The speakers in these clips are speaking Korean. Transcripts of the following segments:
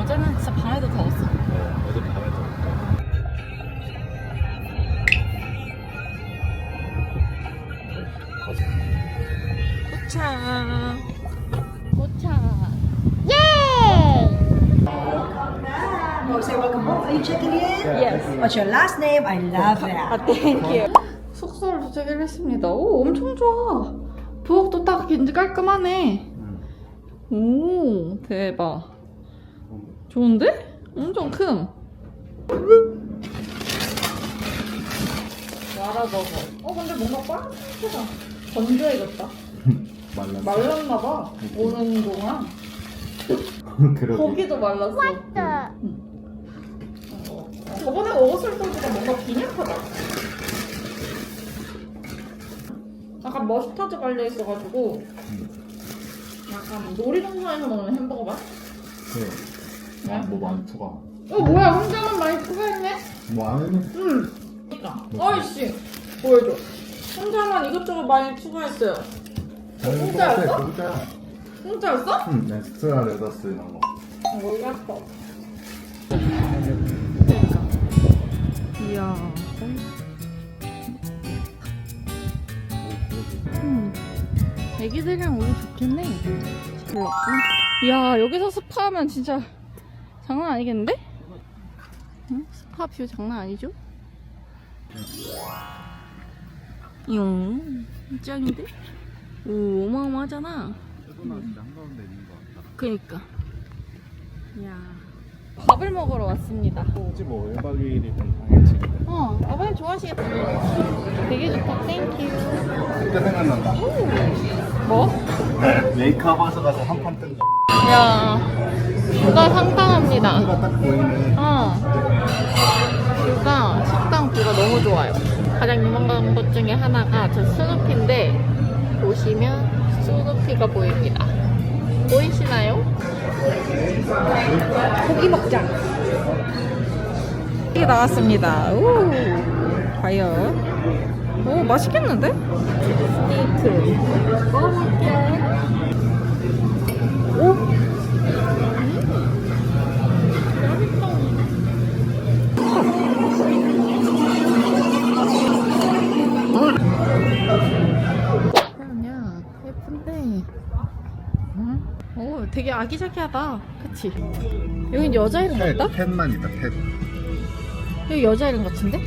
어제는 진짜 밤에도 더웠어. 네, 어제 밤에도. 가자. 도착. 도착. 예! You say welcome home. Are you checking in? Yes. What's your last name? I love that. 아, 땡큐. 숙소를 도착을 했습니다. 오, 엄청 좋아. 부엌도 딱 굉장히 깔끔하네. 오, 대박. 좋은데? 엄청 큰. 말아버거. 어, 근데 뭔가 빠르다. 건조해졌다. 말랐어. 말랐나 봐. 오는 동안. 그러게. 고기도 말랐어. 응. 어, 저번에 먹었을 때보다 뭔가 빈약하다. 약간 머스타드 발려 있어가지고 약간 놀이동산에서 먹는 햄버거 맛? 네. 아, 뭐 많이 추가. 어 뭐야 혼자만 많이 추가했네? 뭐 안에는 응. 그니까. 어이씨 보여줘. 혼자만 이것저것 많이 추가했어요. 공짜였어? 공짜야. 공짜였어? 응, 엑스트라 레더스 이런 거. 몰랐어. 이야. 음. 애기들이랑 오기 좋겠네. 몰랐고. 이야, 여기서 스파하면 진짜 장난 아니겠는데? 응? 스파 뷰 장난 아니죠? 용. 짱인데? 오, 어마어마하잖아. 그니까. 이야. 밥을 먹으러 왔습니다. 혹시 뭐 1박 2일이든 당연히 어, 아버님 좋아하시겠다. 되게 좋다. 땡큐. 그때 생각난다. 뭐? 메이크업 하서 가서 한판뜬 거. 야, 뷰가 상당합니다. 뷰가 딱 보이네. 어. 뷰가, 식당 뷰가 너무 좋아요. 가장 유명한 것 중에 하나가 저 스누피인데, 보시면 스누피가 보입니다. 보이시나요? 고기 먹자. 이게 나왔습니다. 오, 과연. 오, 맛있겠는데? 스테이크. 먹어볼게. 오, 되게 아기자기하다 그치? 여긴 여자 이름 펫, 같다? 펫만이다, 펫. 여기 여자 이름 같은데?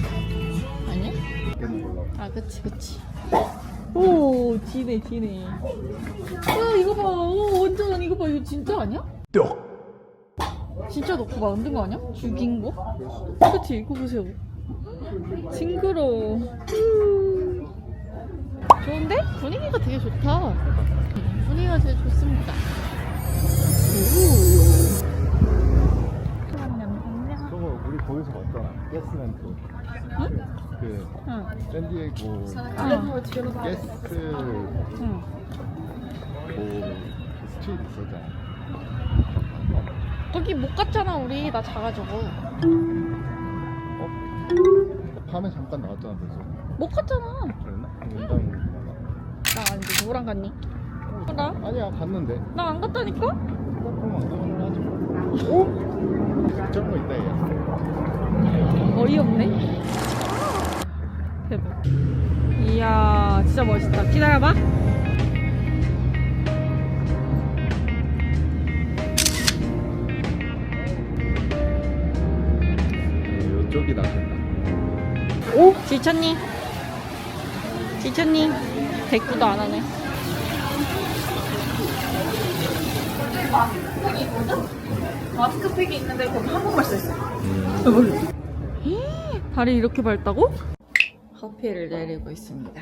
아니야? 아 그치 그치 오 지네 지네 야 이거 봐 오, 완전 이거 봐 이거 진짜 아니야? 진짜 넣고 만든 거 아니야? 죽인 거? 그치 이거 보세요 징그러워 음. 좋은데? 분위기가 되게 좋다 분위기가 되게 좋습니다 저거 우리 거기서 봤잖아. 가스멘트. 응? 그 응. 샌디에고 응. 가스 응. 뭐 스트리트 있었잖아. 거기 못 갔잖아 우리 나 자가지고 어? 밤에 잠깐 나왔잖아, 그래서. 못 갔잖아 그랬나? 연장으로 나 아닌데 누구랑 갔니? 나? 아니야, 갔는데. 나 안 갔다니까? 진짜 뭐 있다, 얘. 어이없네. 대박. 이야, 진짜 멋있다. 기다려봐. 이쪽이 낫겠다. 오, 지쳤니? 지쳤니? 대꾸도 안 하네. 마스크팩이 있는데 거기 한국말 써있어. 발이 이렇게 밝다고? 커피를 내리고 있습니다.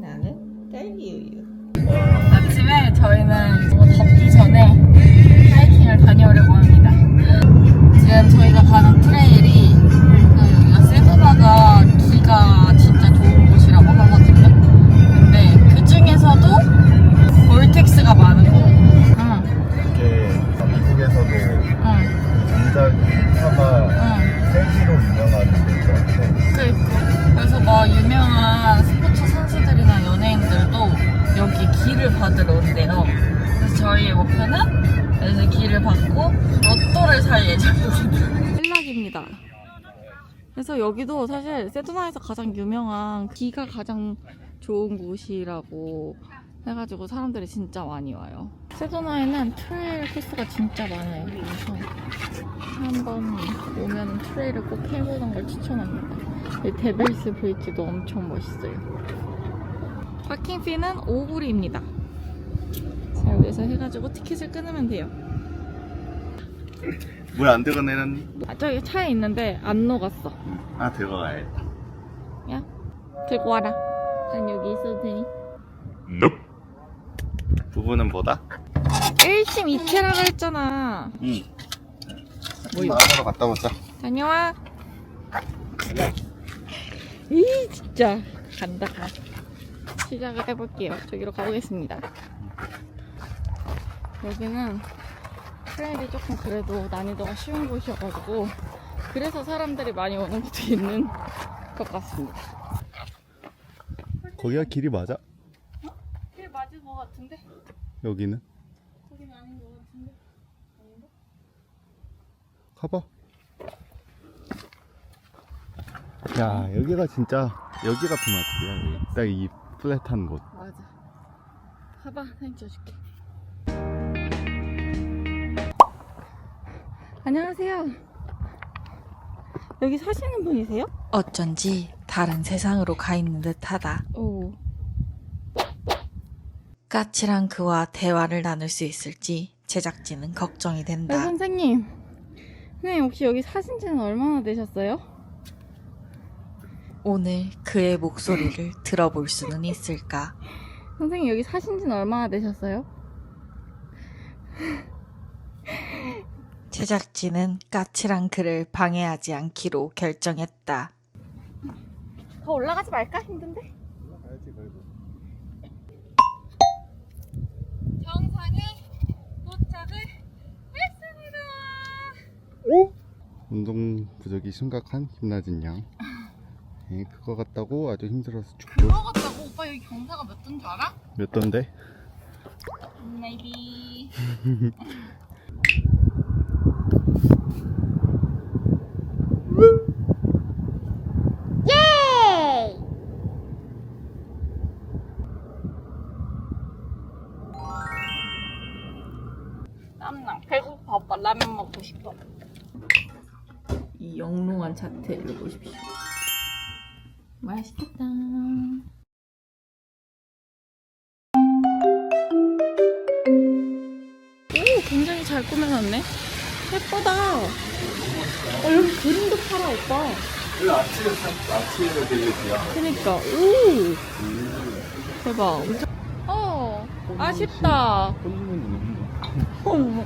나는 딸기우유. 아침에 저희는 덥기 전에 하이킹을 다녀오려고 합니다. 지금 저희가 가는 여기도 사실 세도나에서 가장 유명한 기가 가장 좋은 곳이라고 해가지고 사람들이 진짜 많이 와요. 세도나에는 트레일 코스가 진짜 많아요. 그래서 한번 오면 트레일을 꼭 해보는 걸 추천합니다. 이 데벨스 브릿지도 엄청 멋있어요. 파킹 피는 5불입니다. 자, 여기서 해가지고 티켓을 끊으면 돼요. 물 안 들어간 애는 아, 저기 차에 있는데 안 녹았어. 아 들어가야 야, 들고 와라. 난 여기 있어도 되니? 부부는 뭐다? 1심 이케라가 했잖아. 응 뭐요? 마음으로 갔다 오자 다녀와. 이 진짜 간다 가. 시작을 해볼게요. 저기로 가보겠습니다. 여기는 트레일이 조금 그래도 난이도가 쉬운 곳이어가지고 그래서 사람들이 많이 오는 것도 있는 것 같습니다. 거기가 길이 맞아? 길 맞을 것 같은데? 여기는? 거긴 아닌 것 같은데? 가봐 야 여기가 진짜 여기가 피마트야 딱이 플랫한 곳 맞아. 봐봐, 사진 찍어줄게. 안녕하세요. 여기 사시는 분이세요? 어쩐지 다른 세상으로 가 있는 듯하다. 오. 까칠한 그와 대화를 나눌 수 있을지 제작진은 걱정이 네, 된다. 선생님. 선생님, 혹시 여기 사신 지는 얼마나 되셨어요? 오늘 그의 목소리를 들어볼 수는 있을까? 선생님, 여기 사신 지는 얼마나 되셨어요? 제작진은 까칠한 그를 방해하지 않기로 결정했다. 더 올라가지 말까? 힘든데? 가야지 그래도 정상에 도착을 했습니다. 운동 부족이 심각한 김나진 양 예, 그거 같다고 아주 힘들어서 죽고 먹었다고? 오빠 여기 경사가 몇 도인 줄 알아? 몇 돈데? maybe. 라면 먹고 싶어. 이 영롱한 자태를 보십시오. 맛있겠다. 오, 굉장히 잘 꾸며놨네. 예쁘다. 어, 여기 그림도 팔아, 오빠. 그 아침에 아침에 그니까, 오. 대박. 어, 아쉽다. 어머,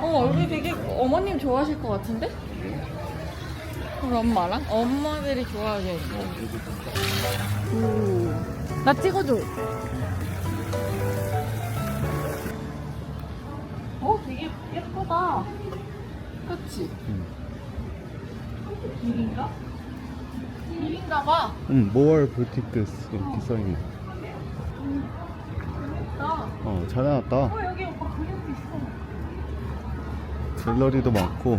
어, 여기 되게 어머님 좋아하실 것 같은데? 우리 엄마랑? 엄마들이 좋아하겠네. 오. 나 찍어줘. 어, 되게 예쁘다. 그치? 응. 길인가? 길인가 봐. 응, 모얼 부티크스 이렇게 써있네 나. 어, 어, 여기 오빠 그림도 있어. 갤러리도 많고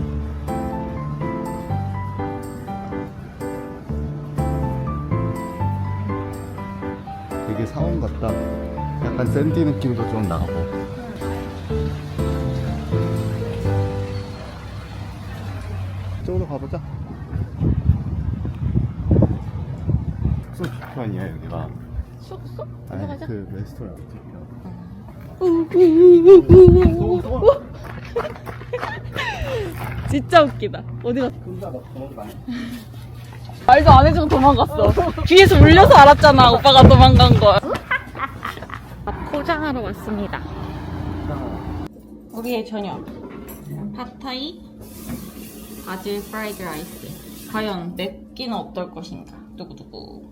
되게 사원 같다 약간 샌디 느낌도 좀 나고 이쪽으로 가보자 숙소 비판이야 여기가 쑥쑥? 아니. 그 레스토랑 진짜 웃기다. 어디 갔어? 말도 안 해주고 도망갔어. 뒤에서 울려서 알았잖아. 오빠가 도망간 거. 포장하러 왔습니다. 우리의 저녁. 팟타이, 바질 프라이드 라이스. 과연 맵기는 어떨 것인가? 두구두구.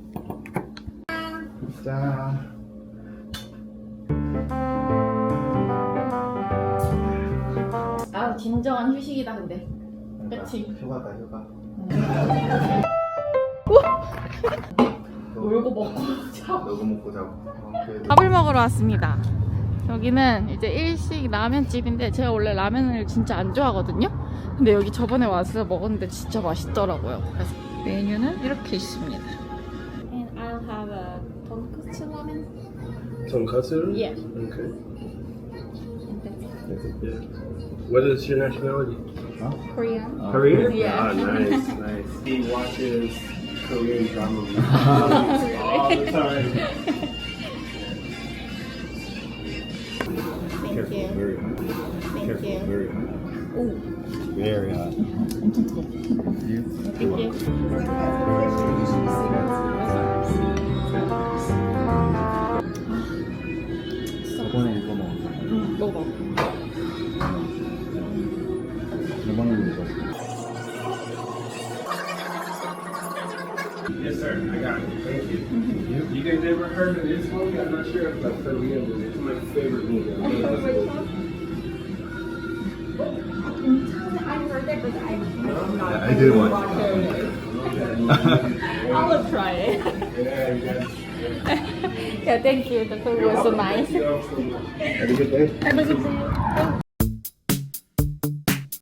짠 진정한 휴식이다, 근데. 그치? 휴가다 휴가 놀고 먹고 자. 너도 먹고 자고 어, 그래도 밥을 먹으러 왔습니다. 여기는 이제 일식 라면집인데 제가 원래 라면을 진짜 안 좋아하거든요. 근데 여기 저번에 와서 먹었는데 진짜 맛있더라고요. 그래서 메뉴는 이렇게 있습니다. 얘는 have a tonkotsu ramen. Tonkatsu? Yeah. Okay. That's it. Yeah. What is your nationality? Korean. Korean? Yeah. Ah, nice, nice. He watches Korean drama movies all the time. Thank you. Very hot. Thank you. Very hot. Ooh. Very hot. not sure if I've been. It's my favorite movie. I heard but I not. Did watch it. I will try it. Yeah, yeah, thank you. The food was so nice. Have a good day. Have a good day.